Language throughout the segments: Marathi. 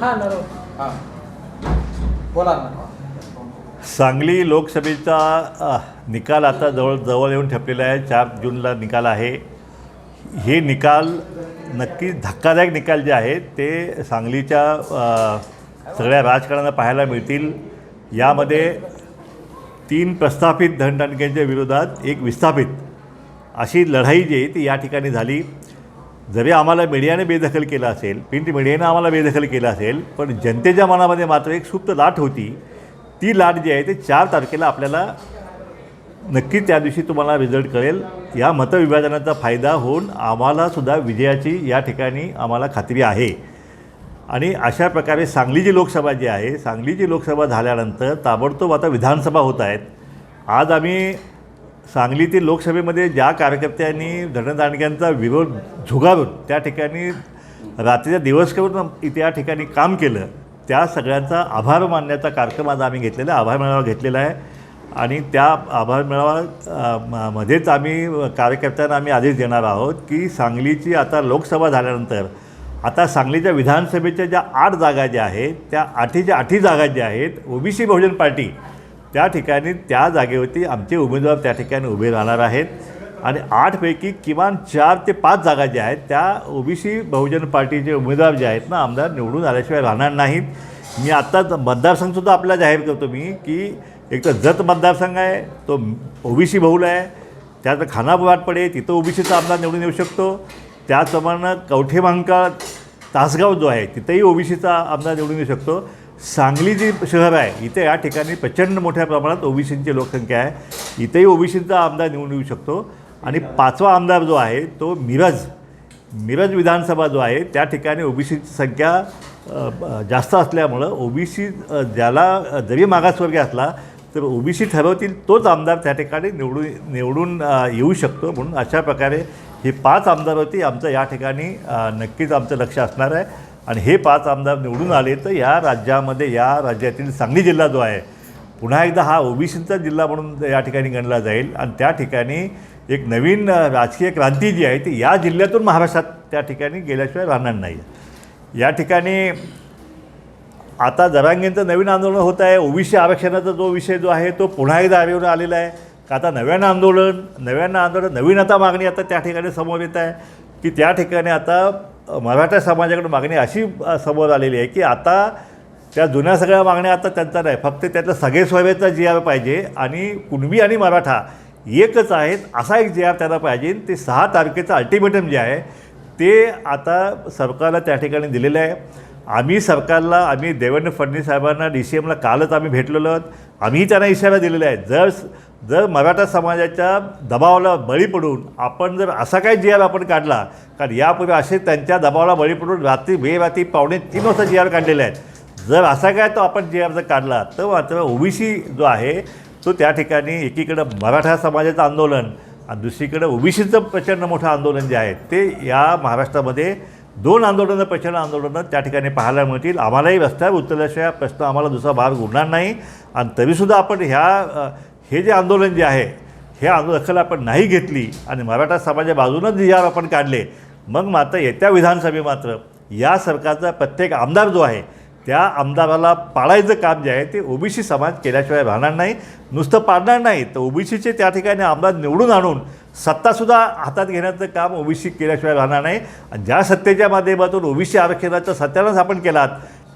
हा नरो. हां. बोला ना. सांगली लोकसभेचा निकाल आता जवळ जवळ येऊन ठेपलेला आहे. चार जूनला निकाल आहे. हे निकाल नक्की धक्कादायक निकाल जे आहेत ते सांगलीच्या सगळ्या राजकारणाला पाहायला मिळतील. यामध्ये तीन प्रस्थापित धनदानक्यांच्या विरोधात एक विस्थापित अशी लढाई जी आहे ती या ठिकाणी झाली. जरी आम्हाला मीडियाने बेदखल केलं असेल प्रिंट मीडियाने आम्हाला बेदखल केलं असेल पण जनतेच्या मनामध्ये मात्र एक सुप्त लाट होती. ती लाट जी आहे ते चार तारखेला आपल्याला नक्की त्या दिवशी तुम्हाला रिझल्ट कळेल. या मतविभाजनाचा फायदा होऊन आम्हालासुद्धा विजयाची या ठिकाणी आम्हाला खात्री आहे. आणि अशा प्रकारे सांगली जी लोकसभा जी आहे सांगलीची लोकसभा झाल्यानंतर ताबडतोब आता विधानसभा होत आहेत. आज आम्ही सांगलीतील लोकसभेमध्ये ज्या कार्यकर्त्यांनी धनदांडग्यांचा विरोध झुगारून त्या ठिकाणी रात्रीचा दिवस करून त्या ठिकाणी काम केलं त्या सगळ्यांचा आभार मानण्याचा कार्यक्रम आज आम्ही घेतलेला आहे आभार मेळावा घेतलेला आहे. आणि त्या आभार मेळावा म- मध्येच आम्ही कार्यकर्त्यांना आम्ही आदेश देणार आहोत की सांगलीची आता लोकसभा झाल्यानंतर आता सांगलीच्या विधानसभेच्या ज्या आठ जागा ज्या आहेत त्या आठीच्या आठी जागा ज्या आहेत ओबीसी बहुजन पार्टी त्या ठिकाणी त्या जागेवरती आमचे उमेदवार त्या ठिकाणी उभे राहणार आहेत. आणि आठपैकी किमान चार ते पाच जागा ज्या आहेत त्या ओबीसी बहुजन पार्टीचे उमेदवार जे आहेत ना आमदार निवडून आल्याशिवाय राहणार नाहीत. मी आत्ताच मतदारसंघसुद्धा आपल्याला जाहीर करतो मी की एक तर जत मतदारसंघ आहे तो ओबीसी बहुल आहे त्यात खानापूर वाटपडे तिथं ओबीसीचा आमदार निवडून येऊ शकतो. त्याचप्रमाणे कवठे महांकाळ तासगाव जो आहे तिथंही ओबीसीचा आमदार निवडून येऊ शकतो. सांगली जी शहर आहे इथे या ठिकाणी प्रचंड मोठ्या प्रमाणात ओबीसींची लोकसंख्या आहे. इथेही ओबीसींचा आमदार निवडून येऊ शकतो. आणि पाचवा आमदार जो आहे तो मिरज मिरज विधानसभा जो आहे त्या ठिकाणी ओबीसीची संख्या जास्त असल्यामुळं ओबीसी ज्याला जरी मागासवर्गीय असला तर ओबीसी ठरवतील तोच आमदार त्या ठिकाणी निवडून निवडून येऊ शकतो. म्हणून अशा प्रकारे हे पाच आमदार होती. आमचं या ठिकाणी नक्कीच आमचं लक्ष असणार आहे. आणि हे पाच आमदार निवडून आले तर या राज्यामध्ये या राज्यातील सांगली जिल्हा जो आहे पुन्हा एकदा हा ओबीसीचा जिल्हा म्हणून या ठिकाणी गणला जाईल. आणि त्या ठिकाणी एक नवीन राजकीय क्रांती जी आहे ती या जिल्ह्यातून महाराष्ट्रात त्या ठिकाणी गेल्याशिवाय राहणार नाही. या ठिकाणी आता जरांगींचं नवीन आंदोलन होत आहे. ओबीसी आरक्षणाचा जो विषय जो आहे तो पुन्हा एकदा आरेवर आलेला आहे. का आता नव्यानं आंदोलन नव्यानं आंदोलन नवीन आता मागणी आता त्या ठिकाणी समोर येत आहे की त्या ठिकाणी आता मराठा समाजाकडून मागणी अशी समोर आलेली आहे की आता त्या जुन्या सगळ्या मागण्या आता त्यांचा नाही. फक्त त्यातलं सगळे सोयवेचा जी आर पाहिजे आणि कुणबी आणि मराठा एकच आहेत असा एक जी आर त्यांना पाहिजे. ते सहा तारखेचं अल्टिमेटम जे आहे ते आता सरकारला त्या ठिकाणी दिलेलं आहे. आम्ही सरकारला आम्ही देवेंद्र फडणवीस साहेबांना डी सी एमला कालच आम्ही भेटलेलो आहोत. आम्ही त्यांना इशारा दिलेला आहे. जर जर मराठा समाजाच्या दबावाला बळी पडून आपण जर असा काही जी आर आपण काढला कारण यापूर्वी असे त्यांच्या दबावाला बळी पडून रात्री बेरात्री पावणे तीन वाजता जी आर काढलेले आहेत. जर असा काय तो आपण जी आर जर काढला तर मात्र ओबीसी जो आहे तो त्या ठिकाणी एकीकडं मराठा समाजाचं आंदोलन आणि दुसरीकडं ओबीसीचं प्रचंड मोठं आंदोलन जे आहे ते या महाराष्ट्रामध्ये दोन आंदोलनं प्रचंड आंदोलनं त्या ठिकाणी पाहायला मिळतील. आम्हालाही रस्त्यावर उतरल्याशिवाय प्रश्न आम्हाला दुसरा भाग उरणार नाही. आणि तरीसुद्धा आपण ह्या हे जे आंदोलन जे आहे हे आंदोलन दखल आपण नाही घेतली आणि मराठा समाजा बाजूनच जी आपण काढले मग मात्र येत्या विधानसभे मात्र या सरकारचा प्रत्येक आमदार जो आहे त्या आमदाराला पाळायचं काम जे आहे ते ओबीसी समाज केल्याशिवाय राहणार नाही. नुसतं पाडणार नाही. तर ओबीसीचे त्या ठिकाणी आमदार निवडून आणून सत्तासुद्धा हातात घेण्याचं काम ओबीसी केल्याशिवाय राहणार नाही. आणि ज्या सत्तेच्या माध्यमातून ओबीसी आरक्षणाचा सत्यानाश आपण केलात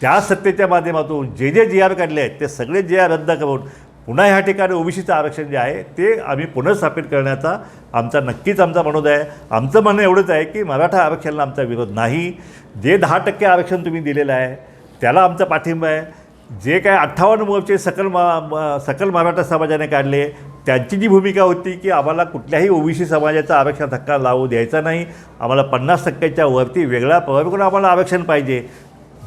त्या सत्तेच्या माध्यमातून जे जे जी आर काढले आहेत ते सगळे जे आर रद्द करून पुन्हा ह्या ठिकाणी ओबीसीचं आरक्षण जे आहे ते आम्ही पुनर्स्थापित करण्याचा आमचा नक्कीच आमचा मनोद आहे. आमचं म्हणणं एवढंच आहे की मराठा आरक्षणाला आमचा विरोध नाही. जे दहा टक्के आरक्षण तुम्ही दिलेलं आहे त्याला आमचा पाठिंबा आहे. जे काय अठ्ठावन्न मोर्चे सकल मा सकल मराठा समाजाने काढले त्यांची जी भूमिका होती की आम्हाला कुठल्याही ओबीसी समाजाचा आरक्षण धक्का लावू द्यायचा नाही आम्हाला पन्नास टक्क्याच्या वरती वेगळा पवार करून आम्हाला आरक्षण पाहिजे.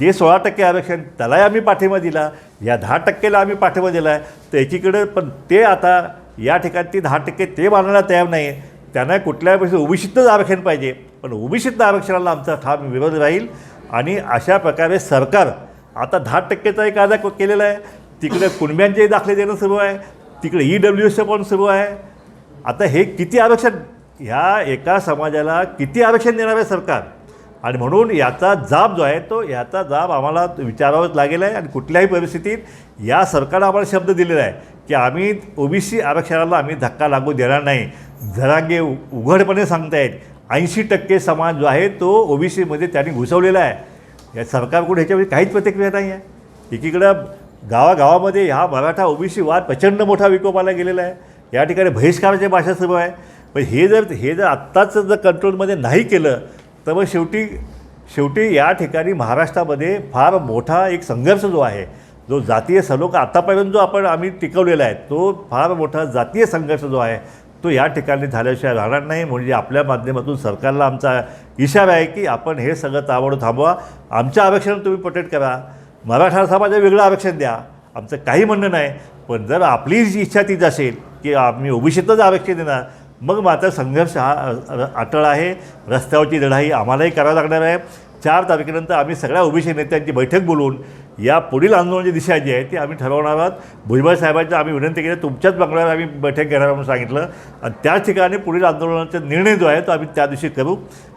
जे सोळा टक्के आरक्षण त्यालाही आम्ही पाठिंबा दिला या दहा टक्केला आम्ही पाठिंबा दिला. आहे तर एकीकडे पण ते आता या ठिकाणी दहा टक्के ते मानायला तयार नाही. त्यांना कुठल्याही पैसे ओबीसीतच आरक्षण पाहिजे. पण ओबीसीतलं आरक्षणाला आमचा ठाम विरोध राहील आणि अशा प्रकारे सरकार आता दहा टक्केचा एक कायदा केलेला आहे. तिकडे कुणब्यांचे दाखले देणं सुरू आहे. तिकडे ई डब्ल्यू एसचं पण सुरू आहे. आता हे किती आरक्षण ह्या एका समाजाला किती आरक्षण देणार आहे सरकार? आणि म्हणून याचा जाब जो आहे तो याचा जाब आम्हाला विचारावाच लागेल आहे. आणि कुठल्याही परिस्थितीत या सरकारनं आम्हाला शब्द दिलेला आहे की आम्ही ओबीसी आरक्षणाला आम्ही धक्का लागू देणार नाही. जरांगे उ- उघडपणे सांगतायत ऐंशी टक्के समाज जो आहे तो ओबीसीमध्ये त्यांनी घुसवलेला आहे. या सरकारकडून ह्याच्यामध्ये काहीच प्रतिक्रिया नाही आहे. एकीकडं गावागावामध्ये ह्या मराठा ओबीसी वाद प्रचंड मोठा विकोपाला गेलेला आहे. या ठिकाणी बहिष्काराची भाषा सुरू आहे पण हे जर हे जर आत्ताच जर कंट्रोलमध्ये नाही केलं तर मग शेवटी शेवटी या ठिकाणी महाराष्ट्रामध्ये फार मोठा एक संघर्ष जो आहे जो जातीय सलोख आतापर्यंत जो आपण आम्ही टिकवलेला आहे तो फार मोठा जातीय संघर्ष जो आहे तो या ठिकाणी झाल्याशिवाय राहणार नाही. म्हणजे आपल्या माध्यमातून सरकारला आमचा इशारा आहे की आपण हे सगळं ताबडतोब थांबवा. आमच्या आरक्षण तुम्ही प्रोटेक्ट करा. मराठा समाजाला वेगळं आरक्षण द्या. आमचं काही म्हणणं नाही पण जर आपली जी इच्छा तीच असेल की आम्ही ओबीसीतच आरक्षण देणार मग मात्र संघर्ष हा अटळ आहे. रस्त्यावरची लढाई आम्हालाही करावी लागणार आहे. चार तारखेनंतर आम्ही सगळ्या ओबीसी नेत्यांची बैठक बोलवून या पुढील आंदोलनाची दिशा जी आहे ती आम्ही ठरवणार आहोत. भुजबळ साहेबांच्या आम्ही विनंती केली तुमच्याच बंगल्यावर आम्ही बैठक घेणार म्हणून सांगितलं. आणि त्याच ठिकाणी पुढील आंदोलनाचा निर्णय जो आहे तो आम्ही त्या दिवशी करू.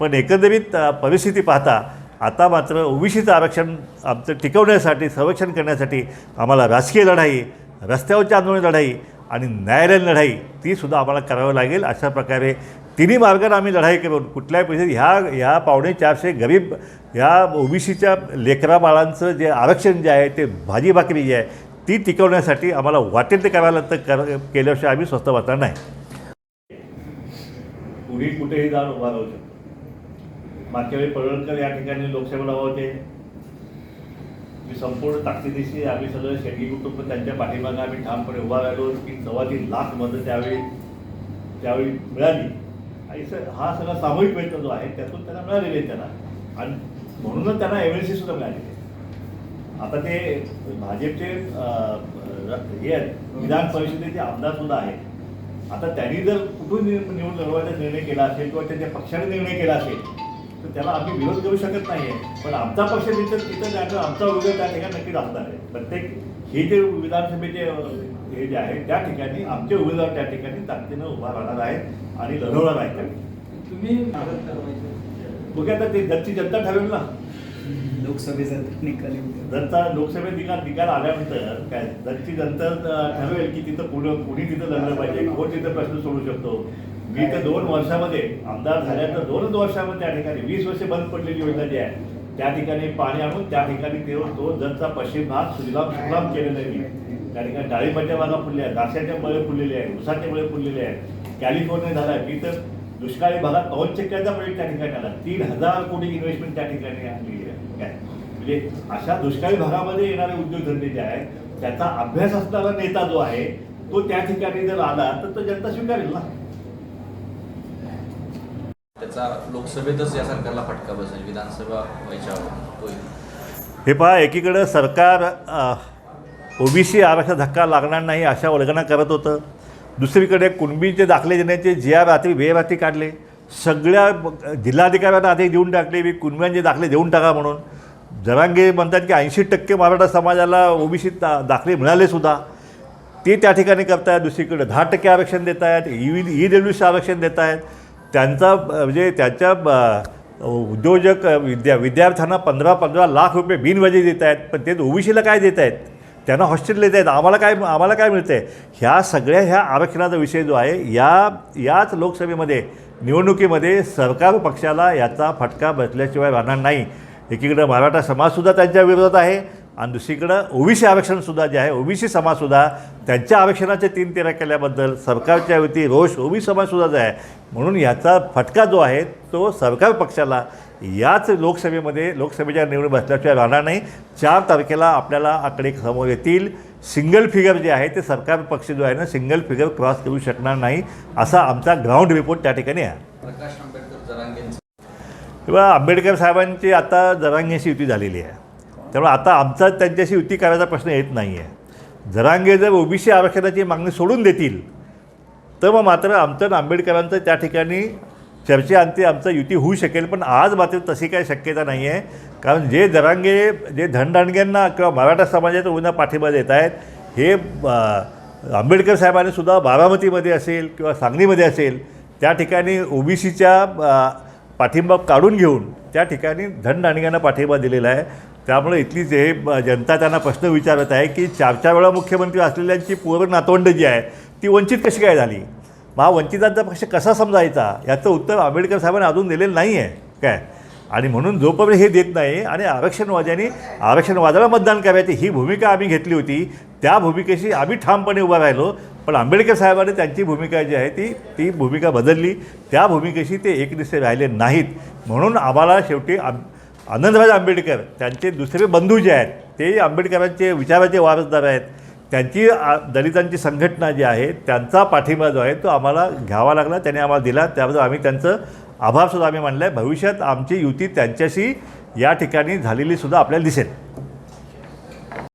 पण एकंदरीत परिस्थिती पाहता आता मात्र ओबीसीचं आरक्षण आमचं टिकवण्यासाठी संरक्षण करण्यासाठी आम्हाला राजकीय लढाई रस्त्यावरची आंदोलन लढाई आणि न्यायालयीन लढाई तीसुद्धा आम्हाला करावं लागेल. अशा प्रकारे तिन्ही मार्गाने आम्ही लढाई करून कुठल्याही पैसे ह्या ह्या पावणे चारशे गरीब ह्या ओबीसीच्या लेकरा बाळांचं जे आरक्षण जे आहे ते भाजी भाकरी जी आहे ती टिकवण्यासाठी आम्हाला वाटेल ते करायला तर कर केल्याशिवाय आम्ही स्वस्त वाचणार नाही. कुणी कुठेही जाऊन उभा राहू शकतो मागच्या वेळी पडळकर या ठिकाणी लोकसभेला लावते होते. मी संपूर्ण ताकदीशी आम्ही सगळं शेडगी कुटुंब त्यांच्या पाठीमागे आम्ही ठामपणे उभा राहिलो. की सव्वा तीन लाख मतं त्यावेळी त्यावेळी मिळाली. आणि स- हा सगळा सामूहिक प्रयत्न जो आहे त्यातून त्यांना मिळालेले आहे त्यांना आणि म्हणूनच त्यांना एम एल सी सुद्धा मिळालेली आहे. आता ते भाजपचे हे आहेत विधान परिषदेचे आमदार सुद्धा आहेत. आता त्यांनी जर कुठून निवडून लढवायचा निर्णय केला असेल किंवा त्यांच्या पक्षाने निर्णय केला असेल तर त्याला आम्ही विरोध करू शकत नाही आहे पण आमचा पक्ष तिथं तिथं जाणं आमचा विरोध त्या ठिकाणी नक्कीच असणार आहे. प्रत्येक हे जे विधानसभेचे हे जे आहे त्या ठिकाणी आमचे उमेदवार त्या ठिकाणी ताकदीनं उभा राहणार आहेत आणि लढवणार आहेत. तुम्ही बघूया आता ते जगची जनता ठरवेल ना. लोकसभेचा निकाल. जनता लोकसभेत निकाल निकाल आल्यानंतर काय जगची जनता ठरवेल की तिथं पुढं कुणी तिथं लढलं पाहिजे कोण तिथं प्रश्न सोडू शकतो. मी तर दोन वर्षामध्ये आमदार झाल्यानंतर दोनच वर्षामध्ये त्या ठिकाणी वीस वर्षे बंद पडलेली योजना जी आहे. त्या ठिकाणी पाणी आणून त्या ठिकाणी ते तो जनता पश्चिम भाग सुजलाम सुफलाम केलेला आहे मी. त्या ठिकाणी डाळिंबाच्या बागा फुलल्या आहेत द्राक्षाच्या मळे फुललेले आहेत उसाचे मळे फुललेले आहेत कॅलिफोर्निया झाला आहे मी तर दुष्काळी भागात पवन चक्क्याचा प्रोजेक्ट त्या ठिकाणी आला तीन हजार कोटी इन्व्हेस्टमेंट त्या ठिकाणी आली आहे. काय म्हणजे अशा दुष्काळी भागामध्ये येणारे उद्योगधंदे जे आहेत त्याचा अभ्यास असणारा नेता जो आहे तो त्या ठिकाणी जर आला तर तो जनता स्वीकारेल ना. त्याचा लोकसभेतच या सरकारला फटका बसेल विधानसभा व्हायच्या हे पहा एकीकडं सरकार ओबीसी आरक्षण धक्का लागणार नाही अशा वल्गना करत होतं. दुसरीकडे कुणबीचे दाखले देण्याचे जे रात्री बेरात्री काढले. सगळ्या जिल्हाधिकाऱ्यांना आधी देऊन टाकले मी कुणब्यांचे दाखले देऊन टाका म्हणून. जरांगे म्हणतात की ऐंशी टक्के मराठा समाजाला ओबीसी दा दाखले मिळाले सुद्धा. ते त्या ठिकाणी करतायत दुसरीकडे दहा टक्के आरक्षण देत आहेत ई ई डब्ल्यूचं आरक्षण देत आहेत त्यांचा म्हणजे त्यांच्या उद्योजक विद्या विद्यार्थ्यांना पंधरा पंधरा लाख रुपये बिनवजे देत आहेत. पण तेच ओबीसीला काय देत आहेत? त्यांना हॉस्टेल देत आहेत. आम्हाला काय आम्हाला काय मिळतं आहे ह्या सगळ्या ह्या आरक्षणाचा विषय जो आहे या याच लोकसभेमध्ये निवडणुकीमध्ये सरकार पक्षाला याचा फटका बसल्याशिवाय राहणार नाही. एकीकडं मराठा समाजसुद्धा त्यांच्या विरोधात आहे. आणि दुसरीकडं ओबीसी आरक्षणसुद्धा जे आहे ओबीसी समाजसुद्धा त्यांच्या आरक्षणाचे तीन तेरा केल्याबद्दल सरकारच्या वती रोष ओबीसी समाजसुद्धा जो आहे म्हणून याचा फटका जो आहे तो सरकार पक्षाला याच लोकसभेमध्ये लोकसभेच्या निवडून बसल्याशिवाय राहणार नाही. चार तारखेला आपल्याला आकडे समोर येतील. सिंगल फिगर जे आहे ते सरकार पक्ष जो आहे ना सिंगल फिगर क्रॉस करू शकणार नाही असा आमचा ग्राउंड रिपोर्ट त्या ठिकाणी आहे. प्रकाश आंबेडकर जरांगेंचं. किंवा आंबेडकर साहेबांची आता जरांगेशी युती झालेली आहे. त्यामुळे आता आमचा त्यांच्याशी युती करायचा प्रश्न येत नाही आहे जरांगे जर ओबीसी आरक्षणाची मागणी सोडून देतील तर मग मात्र आमचं आणि आंबेडकरांचं त्या ठिकाणी चर्चेअंती आमचं युती होऊ शकेल पण आज मात्र तशी काही शक्यता नाही आहे कारण जे जरांगे जे धनदांडग्यांना किंवा मराठा समाजाच्या उन्हा पाठिंबा देत आहेत हे आंबेडकर साहेबांनी सुद्धा बारामतीमध्ये असेल किंवा सांगलीमध्ये असेल त्या ठिकाणी ओबीसीच्या पाठिंबा काढून घेऊन त्या ठिकाणी धनदांडग्यांना पाठिंबा दिलेला आहे. त्यामुळे इथली जे जनता त्यांना प्रश्न विचारत आहे की चार चार वेळा मुख्यमंत्री असलेल्यांची पूर्व नातवंड जी आहे ती वंचित कशी काय झाली? मग वंचितांचा पक्ष कसा समजायचा? याचं उत्तर आंबेडकर साहेबांनी अजून दिलेलं नाही आहे काय? आणि म्हणून जोपर्यंत हे देत नाही आणि आरक्षणवाद्यांनी आरक्षणवादाला मतदान करायची ही भूमिका आम्ही घेतली होती. त्या भूमिकेशी आम्ही ठामपणे उभा राहिलो. पण आंबेडकर साहेबांनी त्यांची भूमिका जी आहे ती ती भूमिका बदलली. त्या भूमिकेशी ते एकनिष्ठ राहिले नाहीत. म्हणून आम्हाला शेवटी आम आनंदराज आंबेडकर त्यांचे दुसरे बंधू जे आहेत ते आंबेडकरांचे विचाराचे वारसदार आहेत. त्यांची दलितांची संघटना जी आहे त्यांचा पाठिंबा जो आहे तो आम्हाला घ्यावा लागला त्याने आम्हाला दिला. त्याबद्दल आम्ही त्यांचं आभारसुद्धा आम्ही मानलं आहे भविष्यात आमची युती त्यांच्याशी या ठिकाणी झालेली सुद्धा आपल्याला दिसेल.